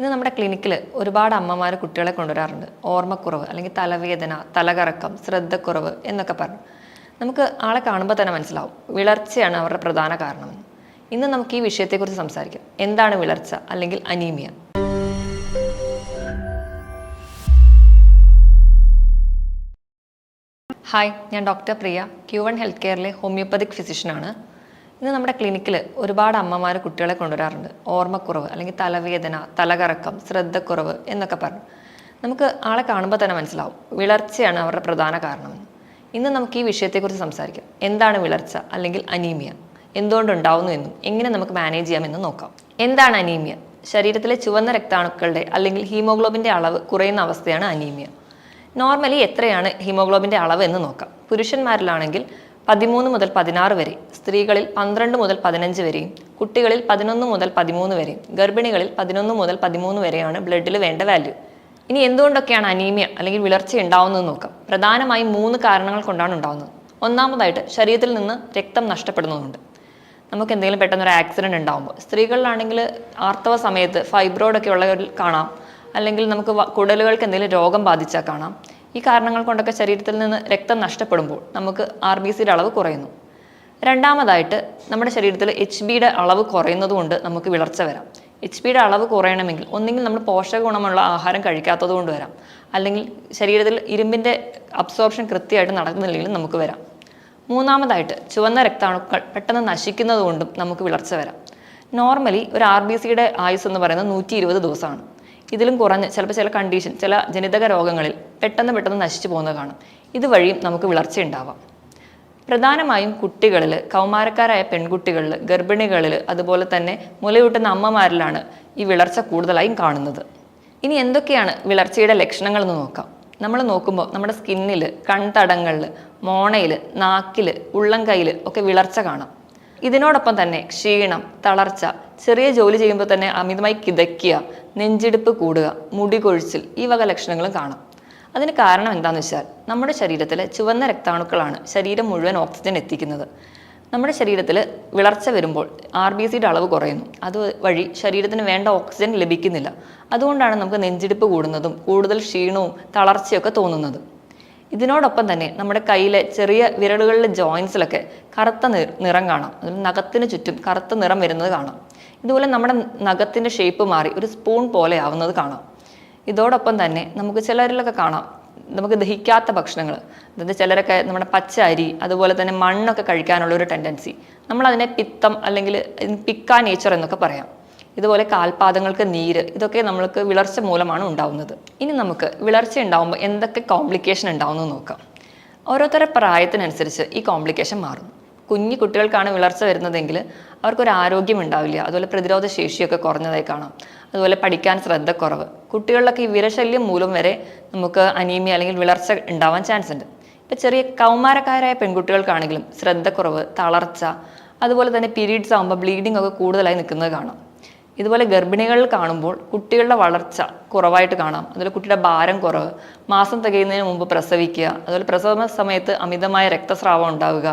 ഇന്ന് നമ്മുടെ ക്ലിനിക്കിൽ ഒരുപാട് അമ്മമാർ കുട്ടികളെ കൊണ്ടുവരാറുണ്ട്. ഓർമ്മക്കുറവ് അല്ലെങ്കിൽ തലവേദന തലകറക്കം ശ്രദ്ധക്കുറവ് എന്നൊക്കെ പറഞ്ഞു. നമുക്ക് ആളെ കാണുമ്പോൾ തന്നെ മനസ്സിലാവും. വിളർച്ചയാണ് അവരുടെ പ്രധാന കാരണം. ഇന്ന് നമുക്ക് ഈ വിഷയത്തെക്കുറിച്ച് സംസാരിക്കാം. എന്താണ് വിളർച്ച അല്ലെങ്കിൽ അനീമിയ? ഹായ് ഞാൻ doctor Priya. Q one health കെയറിലെ homoeopathic ഫിസിഷ്യനാണ്. ഇന്ന് നമ്മുടെ ക്ലിനിക്കിൽ ഒരുപാട് അമ്മമാർ കുട്ടികളെ കൊണ്ടുവരാറുണ്ട്. ഓർമ്മക്കുറവ് അല്ലെങ്കിൽ തലവേദന തലകറക്കം ശ്രദ്ധക്കുറവ് എന്നൊക്കെ പറഞ്ഞു. നമുക്ക് ആളെ കാണുമ്പോൾ തന്നെ മനസ്സിലാവും. വിളർച്ചയാണ് അവരുടെ പ്രധാന കാരണം. ഇന്ന് നമുക്ക് ഈ വിഷയത്തെക്കുറിച്ച് സംസാരിക്കാം. എന്താണ് വിളർച്ച അല്ലെങ്കിൽ അനീമിയ? എന്തുകൊണ്ടുണ്ടാവുന്നു എന്നും എങ്ങനെ നമുക്ക് മാനേജ് ചെയ്യാമെന്നും നോക്കാം. എന്താണ് അനീമിയ? ശരീരത്തിലെ ചുവന്ന രക്താണുക്കളുടെ അല്ലെങ്കിൽ ഹീമോഗ്ലോബിന്റെ അളവ് കുറയുന്ന അവസ്ഥയാണ് അനീമിയ. നോർമലി എത്രയാണ് ഹീമോഗ്ലോബിന്റെ അളവ് എന്ന് നോക്കാം. പുരുഷന്മാരിലാണെങ്കിൽ പതിമൂന്ന് മുതൽ പതിനാറ് വരെ സ്ത്രീകളിൽ പന്ത്രണ്ട് മുതൽ പതിനഞ്ച് വരെയും കുട്ടികളിൽ പതിനൊന്ന് മുതൽ പതിമൂന്ന് വരെയും ഗർഭിണികളിൽ പതിനൊന്ന് മുതൽ പതിമൂന്ന് വരെയാണ് ബ്ലഡിൽ വേണ്ട വാല്യൂ. ഇനി എന്തുകൊണ്ടൊക്കെയാണ് അനീമിയ അല്ലെങ്കിൽ വിളർച്ച ഉണ്ടാവുന്നത് നോക്കാം. പ്രധാനമായും മൂന്ന് കാരണങ്ങൾ കൊണ്ടാണ് ഉണ്ടാവുന്നത്. ഒന്നാമതായിട്ട് ശരീരത്തിൽ നിന്ന് രക്തം നഷ്ടപ്പെടുന്നതുകൊണ്ട് നമുക്ക് എന്തെങ്കിലും പെട്ടെന്ന് ഒരു ആക്സിഡന്റ് ഉണ്ടാകുമ്പോൾ സ്ത്രീകളിലാണെങ്കിൽ ആർത്തവ സമയത്ത് ഫൈബ്രോയിഡൊക്കെ ഉള്ളവരിൽ കാണാം. അല്ലെങ്കിൽ നമുക്ക് കുടലുകൾക്ക് എന്തെങ്കിലും രോഗം ബാധിച്ചാൽ കാണാം. ഈ കാരണങ്ങൾ കൊണ്ടൊക്കെ ശരീരത്തിൽ നിന്ന് രക്തം നഷ്ടപ്പെടുമ്പോൾ നമുക്ക് ആർ ബി സിയുടെ അളവ് കുറയുന്നു. രണ്ടാമതായിട്ട് നമ്മുടെ ശരീരത്തിൽ എച്ച് ബിയുടെ അളവ് കുറയുന്നത് കൊണ്ട് നമുക്ക് വിളർച്ച വരാം. എച്ച് ബിയുടെ അളവ് കുറയണമെങ്കിൽ ഒന്നെങ്കിൽ നമ്മൾ പോഷക ഗുണമുള്ള ആഹാരം കഴിക്കാത്തത് കൊണ്ട് വരാം. അല്ലെങ്കിൽ ശരീരത്തിൽ ഇരുമ്പിന്റെ അബ്സോർപ്ഷൻ കൃത്യമായിട്ട് നടക്കുന്നില്ലെങ്കിലും നമുക്ക് വരാം. മൂന്നാമതായിട്ട് ചുവന്ന രക്താണുക്കൾ പെട്ടെന്ന് നശിക്കുന്നത് കൊണ്ടും നമുക്ക് വിളർച്ച വരാം. നോർമലി ഒരു ആർ ബി സിയുടെ ആയുസ് എന്ന് പറയുന്നത് നൂറ്റി ഇരുപത് ദിവസമാണ്. ഇതിലും കുറഞ്ഞ് ചിലപ്പോൾ ചില കണ്ടീഷൻ ചില ജനിതക രോഗങ്ങളിൽ പെട്ടെന്ന് പെട്ടെന്ന് നശിച്ചു പോകുന്നത് കാണും. ഇതുവഴിയും നമുക്ക് വിളർച്ച ഉണ്ടാവാം. പ്രധാനമായും കുട്ടികളിൽ കൗമാരക്കാരായ പെൺകുട്ടികളിൽ ഗർഭിണികളിൽ അതുപോലെ തന്നെ മുലയൂട്ടുന്ന അമ്മമാരിലാണ് ഈ വിളർച്ച കൂടുതലായും കാണുന്നത്. ഇനി എന്തൊക്കെയാണ് വിളർച്ചയുടെ ലക്ഷണങ്ങൾ എന്ന് നോക്കാം. നമ്മൾ നോക്കുമ്പോൾ നമ്മുടെ സ്കിന്നിൽ കൺതടങ്ങളിൽ മോണയിൽ നാക്കിൽ ഉള്ളം കയ്യിൽ ഒക്കെ വിളർച്ച കാണാം. ഇതിനോടൊപ്പം തന്നെ ക്ഷീണം തളർച്ച ചെറിയ ജോലി ചെയ്യുമ്പോൾ തന്നെ അമിതമായി കിതയ്ക്കുക നെഞ്ചിടിപ്പ് കൂടുക മുടി കൊഴിച്ചിൽ ഈ വക ലക്ഷണങ്ങളും കാണാം. അതിന് കാരണം എന്താണെന്ന് വെച്ചാൽ നമ്മുടെ ശരീരത്തിലെ ചുവന്ന രക്താണുക്കളാണ് ശരീരം മുഴുവൻ ഓക്സിജൻ എത്തിക്കുന്നത്. നമ്മുടെ ശരീരത്തിൽ വിളർച്ച വരുമ്പോൾ ആർ ബി സിയുടെ അളവ് കുറയുന്നു. അതുവഴി ശരീരത്തിന് വേണ്ട ഓക്സിജൻ ലഭിക്കുന്നില്ല. അതുകൊണ്ടാണ് നമുക്ക് നെഞ്ചിടിപ്പ് കൂടുന്നതും കൂടുതൽ ക്ഷീണവും തളർച്ചയൊക്കെ തോന്നുന്നത്. ഇതിനോടൊപ്പം തന്നെ നമ്മുടെ കയ്യിലെ ചെറിയ വിരലുകളിലെ ജോയിൻസിലൊക്കെ കറുത്ത നിറം കാണാം. അതിൽ നഖത്തിന് ചുറ്റും കറുത്ത നിറം വരുന്നത് കാണാം. ഇതുപോലെ നമ്മുടെ നഖത്തിന്റെ ഷേപ്പ് മാറി ഒരു സ്പൂൺ പോലെ ആവുന്നത് കാണാം. ഇതോടൊപ്പം തന്നെ നമുക്ക് ചിലരിലൊക്കെ കാണാം. നമുക്ക് ദഹിക്കാത്ത ഭക്ഷണങ്ങൾ അതായത് ചിലരൊക്കെ നമ്മുടെ പച്ച അരി അതുപോലെ തന്നെ മണ്ണൊക്കെ കഴിക്കാനുള്ള ഒരു ടെൻഡൻസി നമ്മളതിനെ പിത്തം അല്ലെങ്കിൽ പിക്ക നേച്ചർ എന്നൊക്കെ പറയാം. ഇതുപോലെ കാൽപാദങ്ങൾക്ക് നീര് ഇതൊക്കെ നമ്മൾക്ക് വിളർച്ച മൂലമാണ് ഉണ്ടാവുന്നത്. ഇനി നമുക്ക് വിളർച്ച ഉണ്ടാവുമ്പോൾ എന്തൊക്കെ കോംപ്ലിക്കേഷൻ ഉണ്ടാവുമെന്ന് നോക്കാം. ഓരോരുത്തരുടെ പ്രായത്തിനനുസരിച്ച് ഈ കോംപ്ലിക്കേഷൻ മാറുന്നു. കുഞ്ഞു കുട്ടികൾക്കാണ് വിളർച്ച വരുന്നതെങ്കിൽ അവർക്കൊരു ആരോഗ്യം ഉണ്ടാവില്ല. അതുപോലെ പ്രതിരോധ ശേഷിയൊക്കെ കുറഞ്ഞതായി കാണാം. അതുപോലെ പഠിക്കാൻ ശ്രദ്ധക്കുറവ് കുട്ടികളിലൊക്കെ ഈ വിരശല്യം മൂലം വരെ നമുക്ക് അനീമിയ അല്ലെങ്കിൽ വിളർച്ച ഉണ്ടാവാൻ ചാൻസ് ഉണ്ട്. ഇപ്പം ചെറിയ കൗമാരക്കാരായ പെൺകുട്ടികൾക്കാണെങ്കിലും ശ്രദ്ധക്കുറവ് തളർച്ച അതുപോലെ തന്നെ പീരീഡ്സ് ആകുമ്പോൾ ബ്ലീഡിംഗ് ഒക്കെ കൂടുതലായി നിൽക്കുന്നത് കാണാം. ഇതുപോലെ ഗർഭിണികളിൽ കാണുമ്പോൾ കുട്ടികളുടെ വളർച്ച കുറവായിട്ട് കാണാം. അതുപോലെ കുട്ടിയുടെ ഭാരം കുറവ് മാസം തികയുന്നതിന് മുമ്പ് പ്രസവിക്കുക അതുപോലെ പ്രസവ സമയത്ത് അമിതമായ രക്തസ്രാവം ഉണ്ടാവുക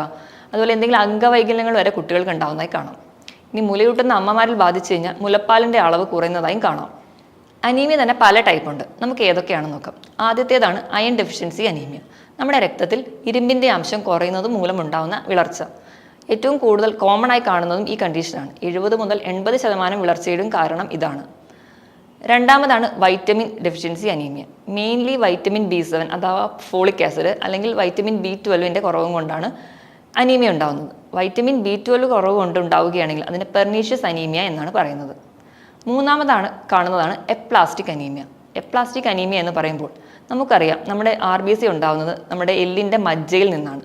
അതുപോലെ എന്തെങ്കിലും അംഗവൈകല്യങ്ങൾ വരെ കുട്ടികൾക്ക് ഉണ്ടാവുന്നതായി കാണാം. ഇനി മുലയൂട്ടുന്ന അമ്മമാരിൽ ബാധിച്ചു കഴിഞ്ഞാൽ മുലപ്പാലിന്റെ അളവ് കുറയുന്നതായും കാണാം. അനീമിയ തന്നെ പല ടൈപ്പ് ഉണ്ട്. നമുക്ക് ഏതൊക്കെയാണെന്ന് നോക്കാം. ആദ്യത്തേതാണ് അയൺ ഡെഫിഷ്യൻസി അനീമിയ നമ്മുടെ രക്തത്തിൽ ഇരുമ്പിന്റെ അംശം കുറയുന്നത് മൂലമുണ്ടാവുന്ന വിളർച്ച. ഏറ്റവും കൂടുതൽ കോമൺ ആയി കാണുന്നതും ഈ കണ്ടീഷനാണ് എഴുപത് മുതൽ എൺപത് ശതമാനം വിളർച്ചയുടെയും കാരണം ഇതാണ്. രണ്ടാമതാണ് vitamin deficiency anaemia mainly vitamin B seven അഥവാ ഫോളിക് ആസിഡ് അല്ലെങ്കിൽ വൈറ്റമിൻ ബി ട്വൽവിന്റെ കുറവും കൊണ്ടാണ് അനീമിയ ഉണ്ടാകുന്നത് വൈറ്റമിൻ ബി ട്വൽവ് കുറവ് കൊണ്ട് ഉണ്ടാവുകയാണെങ്കിൽ അതിന് പെർനീഷ്യസ് അനീമിയ എന്നാണ് പറയുന്നത്. മൂന്നാമതാണ് കാണുന്നതാണ് എപ്ലാസ്റ്റിക് അനീമിയ എപ്ലാസ്റ്റിക് അനീമിയ എന്ന് പറയുമ്പോൾ നമുക്കറിയാം നമ്മുടെ ആർ ബി സി ഉണ്ടാകുന്നത് നമ്മുടെ എല്ലിന്റെ മജ്ജയിൽ നിന്നാണ്.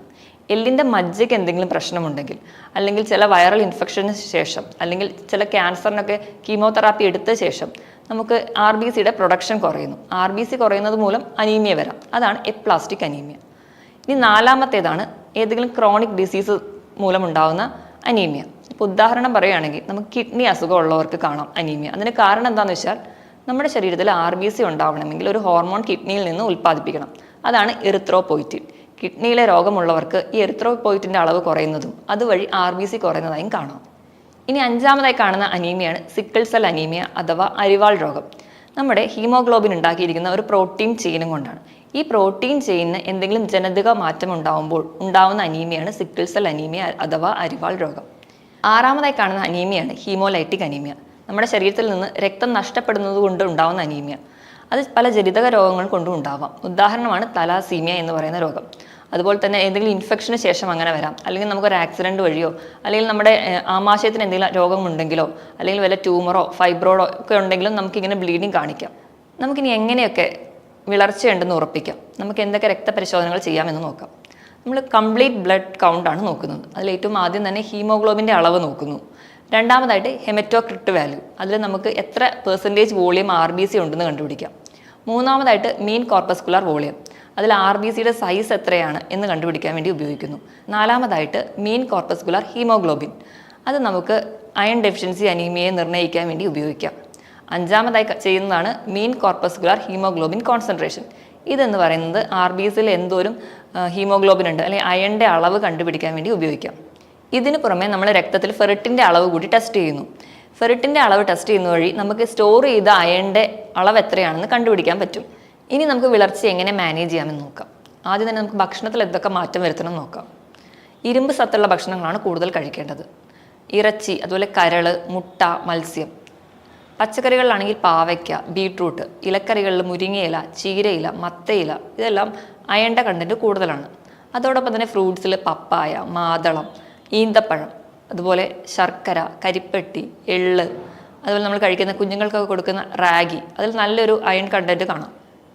എല്ലിന്റെ മജ്ജയ്ക്ക് എന്തെങ്കിലും പ്രശ്നമുണ്ടെങ്കിൽ അല്ലെങ്കിൽ ചില വൈറൽ ഇൻഫെക്ഷന് ശേഷം അല്ലെങ്കിൽ ചില ക്യാൻസറിനൊക്കെ കീമോതെറാപ്പി എടുത്ത ശേഷം നമുക്ക് ആർ ബി സിയുടെ പ്രൊഡക്ഷൻ കുറയുന്നു. ആർ ബി സി കുറയുന്നത് മൂലം അനീമിയ വരാം. അതാണ് എപ്ലാസ്റ്റിക് അനീമിയ ഇനി നാലാമത്തേതാണ് ഏതെങ്കിലും ക്രോണിക് ഡിസീസ് മൂലമുണ്ടാകുന്ന അനീമിയ ഇപ്പോൾ ഉദാഹരണം പറയുകയാണെങ്കിൽ നമുക്ക് കിഡ്നി അസുഖം ഉള്ളവർക്ക് കാണാം അനീമിയ അതിന് കാരണം എന്താണെന്ന് വെച്ചാൽ നമ്മുടെ ശരീരത്തിൽ ആർ ബി സി ഉണ്ടാവണമെങ്കിൽ ഒരു ഹോർമോൺ കിഡ്നിയിൽ നിന്ന് ഉൽപ്പാദിപ്പിക്കണം. അതാണ് എറിത്രോപോയിറ്റിൻ കിഡ്നിയിലെ രോഗമുള്ളവർക്ക് ഈ എറിത്രോപോയിറ്റിന്റെ അളവ് കുറയുന്നതും അതുവഴി ആർ ബി സി കുറയുന്നതായും കാണാം. ഇനി അഞ്ചാമതായി കാണുന്ന അനീമിയാണ് സിക്കിൾ സെൽ അനീമിയ അഥവാ അരിവാൾ രോഗം. നമ്മുടെ ഹീമോഗ്ലോബിൻ ഉണ്ടാക്കിയിരിക്കുന്ന ഒരു പ്രോട്ടീൻ ചെയിനും കൊണ്ടാണ്. ഈ പ്രോട്ടീൻ ചെയ്യുന്ന എന്തെങ്കിലും ജനിതക മാറ്റം ഉണ്ടാവുമ്പോൾ ഉണ്ടാവുന്ന അനീമിയാണ് സിക്കിൾ സെൽ അനീമിയ അഥവാ അരിവാൾ രോഗം. ആറാമതായി കാണുന്ന അനീമിയാണ് ഹീമോലൈറ്റിക് അനീമിയ നമ്മുടെ ശരീരത്തിൽ നിന്ന് രക്തം നഷ്ടപ്പെടുന്നത് കൊണ്ട് ഉണ്ടാവുന്ന അനീമിയ. അത് പല ജനിതക രോഗങ്ങൾ കൊണ്ടും ഉണ്ടാവാം. ഉദാഹരണമാണ് തലാസീമിയ എന്ന് പറയുന്ന രോഗം. അതുപോലെ തന്നെ എന്തെങ്കിലും ഇൻഫെക്ഷന് ശേഷം അങ്ങനെ വരാം. അല്ലെങ്കിൽ നമുക്കൊരു ആക്സിഡന്റ് വഴിയോ അല്ലെങ്കിൽ നമ്മുടെ ആമാശയത്തിന് എന്തെങ്കിലും രോഗമുണ്ടെങ്കിലോ അല്ലെങ്കിൽ വല്ല ട്യൂമറോ ഫൈബ്രോഡോ ഒക്കെ ഉണ്ടെങ്കിലും നമുക്കിങ്ങനെ ബ്ലീഡിങ് കാണിക്കാം. നമുക്കിനി എങ്ങനെയൊക്കെ വിളർച്ചയുണ്ടെന്ന് ഉറപ്പിക്കാം. നമുക്ക് എന്തൊക്കെ രക്തപരിശോധനകൾ ചെയ്യാമെന്ന് നോക്കാം. നമ്മൾ കംപ്ലീറ്റ് ബ്ലഡ് കൗണ്ടാണ് നോക്കുന്നത്. അതിൽ ഏറ്റവും ആദ്യം തന്നെ ഹീമോഗ്ലോബിന്റെ അളവ് നോക്കുന്നു. രണ്ടാമതായിട്ട് ഹെമറ്റോക്രിട്ട് വാല്യൂ. അതിൽ നമുക്ക് എത്ര percentage volume R B C ഉണ്ടെന്ന് കണ്ടുപിടിക്കാം. മൂന്നാമതായിട്ട് മീൻ കോർപ്പസ്കുലാർ വോളിയം. അതിൽ ആർ ബി സിയുടെ സൈസ് എത്രയാണ് എന്ന് കണ്ടുപിടിക്കാൻ വേണ്ടി ഉപയോഗിക്കുന്നു. നാലാമതായിട്ട് മീൻ കോർപ്പസ്കുലാർ ഹീമോഗ്ലോബിൻ. അത് നമുക്ക് അയൺ ഡെഫിഷ്യൻസി അനീമിയെ നിർണയിക്കാൻ വേണ്ടി ഉപയോഗിക്കാം. അഞ്ചാമതായി ചെയ്യുന്നതാണ് മീൻ കോർപ്പസ്കുലാർ ഹീമോഗ്ലോബിൻ കോൺസെൻട്രേഷൻ. ഇതെന്ന് പറയുന്നത് ആർ ബി സിയിൽ എന്തോരം ഹീമോഗ്ലോബിൻ ഉണ്ട് അല്ലെങ്കിൽ അയണിന്റെ അളവ് കണ്ടുപിടിക്കാൻ വേണ്ടി ഉപയോഗിക്കാം. ഇതിന് പുറമെ നമ്മൾ രക്തത്തിൽ ഫെറിറ്റിന്റെ അളവ് കൂടി ടെസ്റ്റ് ചെയ്യുന്നു. ഫെറിറ്റിന്റെ അളവ് ടെസ്റ്റ് ചെയ്യുന്ന വഴി നമുക്ക് സ്റ്റോർ ചെയ്ത അയണിന്റെ അളവ് എത്രയാണെന്ന് കണ്ടുപിടിക്കാൻ പറ്റും. ഇനി നമുക്ക് വിളർച്ച എങ്ങനെ മാനേജ് ചെയ്യാമെന്ന് നോക്കാം. ആദ്യം തന്നെ നമുക്ക് ഭക്ഷണത്തിൽ എന്തൊക്കെ മാറ്റം വരുത്തണം നോക്കാം. ഇരുമ്പ് സത്തുള്ള ഭക്ഷണങ്ങളാണ് കൂടുതൽ കഴിക്കേണ്ടത്. ഇറച്ചി അതുപോലെ കരൾ മുട്ട മത്സ്യം പച്ചക്കറികളിലാണെങ്കിൽ പാവയ്ക്ക ബീട്രൂട്ട് ഇലക്കറികളിൽ മുരിങ്ങയില ചീരയില മത്തയില ഇതെല്ലാം അയണ്ട കണ്ടന്റ് കൂടുതലാണ്. അതോടൊപ്പം തന്നെ ഫ്രൂട്ട്സിൽ പപ്പായ മാതളം ഈന്തപ്പഴം അതുപോലെ ശർക്കര കരിപ്പെട്ടി എള്ള് അതുപോലെ നമ്മൾ കഴിക്കുന്ന കുഞ്ഞുങ്ങൾക്കൊക്കെ കൊടുക്കുന്ന റാഗി അതിൽ നല്ലൊരു അയൺ കണ്ടന്റ് കാണാം.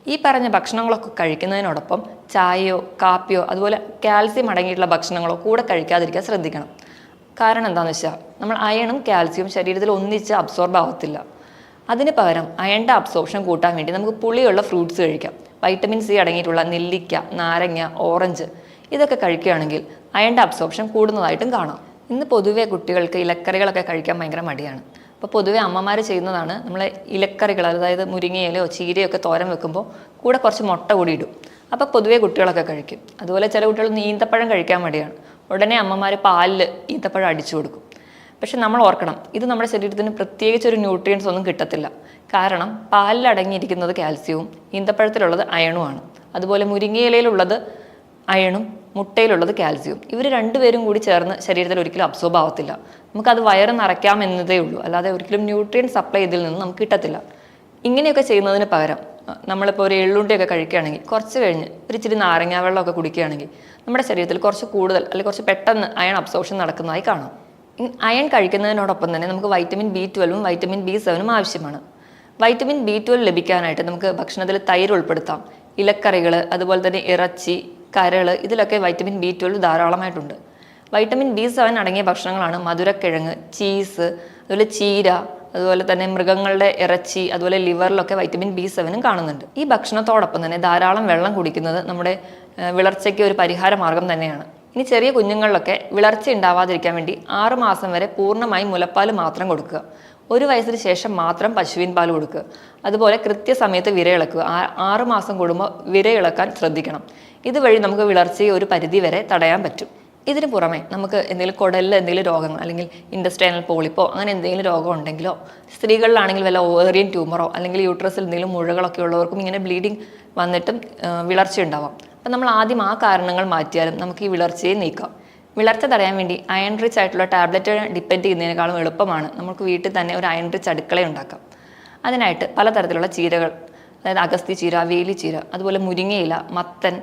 ഈ പറഞ്ഞ ഭക്ഷണങ്ങളൊക്കെ കഴിക്കുന്നതിനോടൊപ്പം ചായയോ കാപ്പിയോ അതുപോലെ കാൽസ്യം അടങ്ങിയിട്ടുള്ള ഭക്ഷണങ്ങളോ കൂടെ കഴിക്കാതിരിക്കാൻ ശ്രദ്ധിക്കണം. കാരണം എന്താണെന്ന് വെച്ചാൽ നമ്മൾ അയണും കാൽസ്യവും ശരീരത്തിൽ ഒന്നിച്ച് അബ്സോർബ് ആവത്തില്ല. അതിന് പകരം അയണിന്റെ അബ്സോർപ്ഷൻ കൂട്ടാൻ വേണ്ടി നമുക്ക് പുളിയുള്ള ഫ്രൂട്ട്സ് കഴിക്കാം. വൈറ്റമിൻ സി അടങ്ങിയിട്ടുള്ള നെല്ലിക്ക നാരങ്ങ ഓറഞ്ച് ഇതൊക്കെ കഴിക്കുകയാണെങ്കിൽ അയണിന്റെ അബ്സോർപ്ഷൻ കൂടുന്നതായിട്ടും കാണാം. ഇന്ന് പൊതുവേ കുട്ടികൾക്ക് ഇലക്കറികളൊക്കെ കഴിക്കാൻ ഭയങ്കര മടിയാണ്. അപ്പോൾ പൊതുവേ അമ്മമാർ ചെയ്യുന്നതാണ് നമ്മൾ ഇലക്കറികൾ അതായത് മുരിങ്ങയിലോ ചീരയൊക്കെ തോരൻ വെക്കുമ്പോൾ കൂടെ കുറച്ച് മുട്ട കൂടി ഇടും. അപ്പോൾ പൊതുവെ കുട്ടികളൊക്കെ കഴിക്കും. അതുപോലെ ചില കുട്ടികൾ നീന്തപ്പഴം കഴിക്കാൻ മടിയാണ്. ഉടനെ അമ്മമാർ പാലിൽ ഈത്തപ്പഴം അടിച്ചു കൊടുക്കും. പക്ഷെ നമ്മൾ ഓർക്കണം ഇത് നമ്മുടെ ശരീരത്തിന് പ്രത്യേകിച്ച് ഒരു ന്യൂട്രിയൻസ് ഒന്നും കിട്ടത്തില്ല. കാരണം പാലിൽ അടങ്ങിയിരിക്കുന്നത് കാൽസ്യവും ഈന്തപ്പഴത്തിലുള്ളത് അയണുമാണ് അതുപോലെ മുരിങ്ങയിലയിലുള്ളത് അയണും മുട്ടയിലുള്ളത് കാൽസ്യവും ഇവർ രണ്ടുപേരും കൂടി ചേർന്ന് ശരീരത്തിൽ ഒരിക്കലും അബ്സോർബ് ആവത്തില്ല. നമുക്കത് വയറ് നിറയ്ക്കാം എന്നതേ ഉള്ളൂ. അല്ലാതെ ഒരിക്കലും ന്യൂട്രിയൻ സപ്ലൈ ഇതിൽ നിന്ന് നമുക്ക് കിട്ടത്തില്ല. ഇങ്ങനെയൊക്കെ ചെയ്യുന്നതിന് പകരം നമ്മളിപ്പോൾ ഒരു എള്ളുണ്ടിയൊക്കെ കഴിക്കുകയാണെങ്കിൽ കുറച്ച് കഴിഞ്ഞ് ഒരു ഇച്ചിരി നാരങ്ങാ വെള്ളമൊക്കെ കുടിക്കുകയാണെങ്കിൽ നമ്മുടെ ശരീരത്തിൽ കുറച്ച് കൂടുതൽ അല്ലെങ്കിൽ കുറച്ച് പെട്ടെന്ന് അയൺ അബ്സോർപ്ഷൻ നടക്കുന്നതായി കാണാം. അയൺ കഴിക്കുന്നതിനോടൊപ്പം തന്നെ നമുക്ക് വൈറ്റമിൻ ബി ട്വൽവും വൈറ്റമിൻ ബി സെവനും ആവശ്യമാണ്. വൈറ്റമിൻ ബി ട്വൽവ് ലഭിക്കാനായിട്ട് നമുക്ക് ഭക്ഷണത്തിൽ തൈര് ഉൾപ്പെടുത്താം. ഇലക്കറികൾ അതുപോലെ തന്നെ ഇറച്ചി കരൾ ഇതിലൊക്കെ വൈറ്റമിൻ ബി ട്വൽവ് ധാരാളമായിട്ടുണ്ട്. വൈറ്റമിൻ ബി സെവൻ അടങ്ങിയ ഭക്ഷണങ്ങളാണ് മധുരക്കിഴങ്ങ് ചീസ് അതുപോലെ ചീര അതുപോലെ തന്നെ മൃഗങ്ങളുടെ ഇറച്ചി അതുപോലെ ലിവറിലൊക്കെ വൈറ്റമിൻ ബി സെവനും കാണുന്നുണ്ട്. ഈ ഭക്ഷണത്തോടൊപ്പം തന്നെ ധാരാളം വെള്ളം കുടിക്കുന്നത് നമ്മുടെ വിളർച്ചയ്ക്ക് ഒരു പരിഹാര മാർഗം തന്നെയാണ്. ഇനി ചെറിയ കുഞ്ഞുങ്ങളിലൊക്കെ വിളർച്ച ഉണ്ടാവാതിരിക്കാൻ വേണ്ടി ആറു മാസം വരെ പൂർണമായി മുലപ്പാൽ മാത്രം കൊടുക്കുക. ഒരു വയസ്സിന് ശേഷം മാത്രം പശുവിൻ പാൽ കൊടുക്കുക. അതുപോലെ കൃത്യസമയത്ത് വിരയിളക്കുക ആ- മാസം കൂടുമ്പോൾ വിരയിളക്കാൻ ശ്രദ്ധിക്കണം. ഇതുവഴി നമുക്ക് വിളർച്ചയെ ഒരു പരിധി വരെ തടയാൻ പറ്റും. ഇതിന് പുറമെ നമുക്ക് എന്തെങ്കിലും കുടലിൽ എന്തെങ്കിലും രോഗങ്ങൾ അല്ലെങ്കിൽ ഇൻഡസ്ട്രിയൽ പോളിപ്പോ അങ്ങനെ എന്തെങ്കിലും രോഗം ഉണ്ടെങ്കിലോ സ്ത്രീകളിലാണെങ്കിൽ വല്ല ഓവേറിയൻ ട്യൂമറോ അല്ലെങ്കിൽ യൂട്രസിൽ എന്തെങ്കിലും മുഴകളൊക്കെ ഉള്ളവർക്കും ഇങ്ങനെ ബ്ലീഡിങ് വന്നിട്ടും വിളർച്ച ഉണ്ടാവാം. അപ്പം നമ്മൾ ആദ്യം ആ കാരണങ്ങൾ മാറ്റിയാലും നമുക്ക് ഈ വിളർച്ചയെ നീക്കാം. വിളർച്ച തടയാൻ വേണ്ടി അയൺ റിച്ച് ആയിട്ടുള്ള ടാബ്ലറ്റ് ഡിപ്പെൻഡ് ചെയ്യുന്നതിനേക്കാളും എളുപ്പമാണ് നമുക്ക് വീട്ടിൽ തന്നെ ഒരു അയൺ റിച്ച് അടുക്കള ഉണ്ടാക്കാം. അതിനായിട്ട് പലതരത്തിലുള്ള ചീരകൾ അതായത് അഗസ്തി ചീര വേലി ചീര അതുപോലെ മുരിങ്ങയില മത്തൻ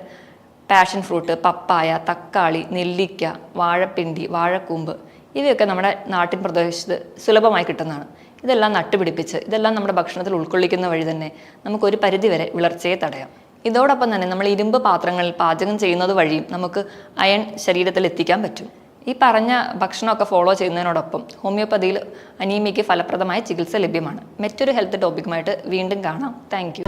പാഷൻ ഫ്രൂട്ട് പപ്പായ തക്കാളി നെല്ലിക്ക വാഴപ്പിണ്ടി വാഴക്കൂമ്പ് ഇവയൊക്കെ നമ്മുടെ നാട്ടിൻ പ്രദേശത്ത് സുലഭമായി കിട്ടുന്നതാണ്. ഇതെല്ലാം നട്ടുപിടിപ്പിച്ച് ഇതെല്ലാം നമ്മുടെ ഭക്ഷണത്തിൽ ഉൾക്കൊള്ളിക്കുന്ന വഴി തന്നെ നമുക്കൊരു പരിധിവരെ വിളർച്ചയെ തടയാം. ഇതോടൊപ്പം തന്നെ നമ്മൾ ഇരുമ്പ് പാത്രങ്ങളിൽ പാചകം ചെയ്യുന്നത് വഴിയും നമുക്ക് അയൺ ശരീരത്തിൽ എത്തിക്കാൻ പറ്റും. ഈ പറഞ്ഞ ഭക്ഷണമൊക്കെ ഫോളോ ചെയ്യുന്നതിനോടൊപ്പം ഹോമിയോപ്പതിയിൽ അനീമിയയ്ക്ക് ഫലപ്രദമായ ചികിത്സ ലഭ്യമാണ്. മറ്റൊരു ഹെൽത്ത് ടോപ്പിക്കുമായിട്ട് വീണ്ടും കാണാം. താങ്ക്